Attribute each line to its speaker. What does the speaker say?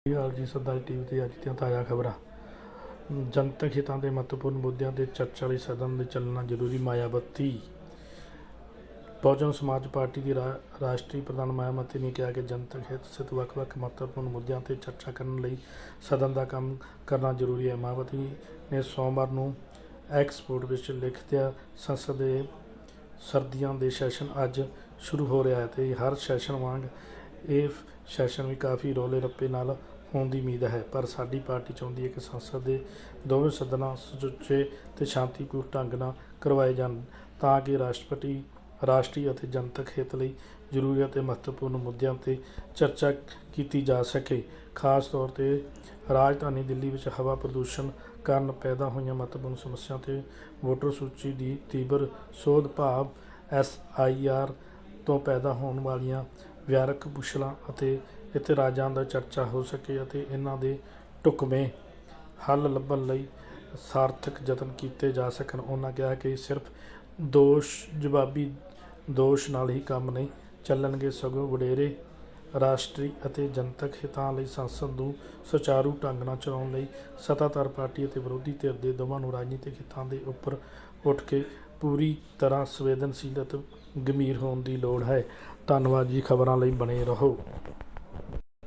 Speaker 1: ਸਤਿ ਸ਼੍ਰੀ ਅਕਾਲ ਜੀ ਸਰਦਾਰ ਟੀਵੀ ਤੇ ਅੱਜ ਦੀਆਂ ਤਾਜ਼ਾ ਖਬਰਾਂ। ਜਨਤਕ ਹਿੱਤਾਂ ਦੇ ਮਹੱਤਵਪੂਰਨ ਮੁੱਦਿਆਂ ਤੇ ਚਰਚਾ ਲਈ ਸਦਨ ਦੇ ਚੱਲਣਾ ਜ਼ਰੂਰੀ ਮਾਇਆਵਤੀ ਬਹੁਜਨ ਸਮਾਜ ਪਾਰਟੀ ਦੀ ਰਾ- ਰਾਸ਼ਟਰੀ ਪ੍ਰਧਾਨ ਮਾਇਆਵਤੀ ਨੇ ਕਿਹਾ ਕਿ ਜਨਤਕ ਹਿੱਤ ਸਥਿਤ ਵੱਖ-ਵੱਖ ਮਹੱਤਵਪੂਰਨ ਮੁੱਦਿਆਂ ਤੇ ਚਰਚਾ ਕਰਨ ਲਈ ਸਦਨ ਦਾ ਕੰਮ ਕਰਨਾ ਜ਼ਰੂਰੀ ਹੈ। ਮਾਇਆਵਤੀ ਨੇ ਸੋਮਵਾਰ ਨੂੰ ਐਕਸਪੋਰਟ ਵਿੱਚ ਲਿਖਦਿਆਂ ਸੰਸਦ ਦੇ ਸਰਦੀਆਂ ਦੇ ਸੈਸ਼ਨ ਅੱਜ ਸ਼ੁਰੂ ਹੋ ਰਿਹਾ ਹੈ ਤੇ ਹਰ ਸੈਸ਼ਨ ਵਾਂਗ ਇਹ ਸੈਸ਼ਨ ਵੀ ਕਾਫੀ ਰੌਲੇ ਰੱਪੇ ਨਾਲ ਹੋਣ ਦੀ ਉਮੀਦ ਹੈ, ਪਰ ਸਾਡੀ ਪਾਰਟੀ ਚਾਹੁੰਦੀ ਹੈ ਕਿ ਸੰਸਦ ਦੇ ਦੋਵੇਂ ਸਦਨਾਂ ਸੁਚੱਜੇ ਤੇ ਸ਼ਾਂਤੀਪੂਰਨ ਢੰਗ ਨਾਲ ਕਰਵਾਏ ਜਾਣ ਤਾਂ ਕਿ ਰਾਸ਼ਟਰਪਤੀ, ਰਾਸ਼ਟਰੀ ਅਤੇ ਜਨਤਕ ਹਿੱਤ ਲਈ ਜ਼ਰੂਰੀ ਅਤੇ ਮਹੱਤਵਪੂਰਨ ਮੁੱਦਿਆਂ ਤੇ ਚਰਚਾ ਕੀਤੀ ਜਾ ਸਕੇ। ਖਾਸ ਤੌਰ ਤੇ ਰਾਜਧਾਨੀ ਦਿੱਲੀ ਵਿੱਚ ਹਵਾ ਪ੍ਰਦੂਸ਼ਣ ਕਾਰਨ ਪੈਦਾ ਹੋਈਆਂ ਮਹੱਤਵਪੂਰਨ ਸਮੱਸਿਆਵਾਂ ਤੇ ਵੋਟਰ ਸੂਚੀ ਦੀ ਤੀਬਰ ਸੋਧ ਭਾਵ ਐਸ ਆਈ ਆਰ ਤੋਂ ਪੈਦਾ ਹੋਣ ਵਾਲੀਆਂ ਵਿਆਰਕ ਪੁਸ਼ਲਾਂ ਅਤੇ ਇਤਰਾਜ਼ਾਂ ਦਾ ਚਰਚਾ ਹੋ ਸਕੇ ਅਤੇ ਇਹਨਾਂ ਦੇ ਢੁਕਵੇਂ ਹੱਲ ਲੱਭਣ ਲਈ ਸਾਰਥਕ ਯਤਨ ਕੀਤੇ ਜਾ ਸਕਣ। ਉਹਨਾਂ ਕਿਹਾ ਕਿ ਸਿਰਫ ਦੋਸ਼, ਜਵਾਬੀ ਦੋਸ਼ ਨਾਲ ਹੀ ਕੰਮ ਨਹੀਂ ਚੱਲਣਗੇ, ਸਗੋਂ ਵਡੇਰੇ ਰਾਸ਼ਟਰੀ ਅਤੇ ਜਨਤਕ ਹਿੱਤਾਂ ਲਈ ਸੰਸਦ ਨੂੰ ਸੁਚਾਰੂ ਢੰਗ ਨਾਲ ਚਲਾਉਣ ਲਈ ਸੱਤਾਧਾਰ ਪਾਰਟੀ ਅਤੇ ਵਿਰੋਧੀ ਧਿਰ ਦੇ ਦੋਵਾਂ ਨੂੰ ਰਾਜਨੀਤਿਕ ਹਿੱਤਾਂ ਦੇ ਉੱਪਰ ਉੱਠ ਕੇ ਪੂਰੀ ਤਰ੍ਹਾਂ ਸੰਵੇਦਨਸ਼ੀਲ ਅਤੇ ਗੰਭੀਰ ਹੋਣ ਦੀ ਲੋੜ ਹੈ। ਧੰਨਵਾਦ ਜੀ, ਖਬਰਾਂ ਲਈ ਬਣੇ ਰਹੋ।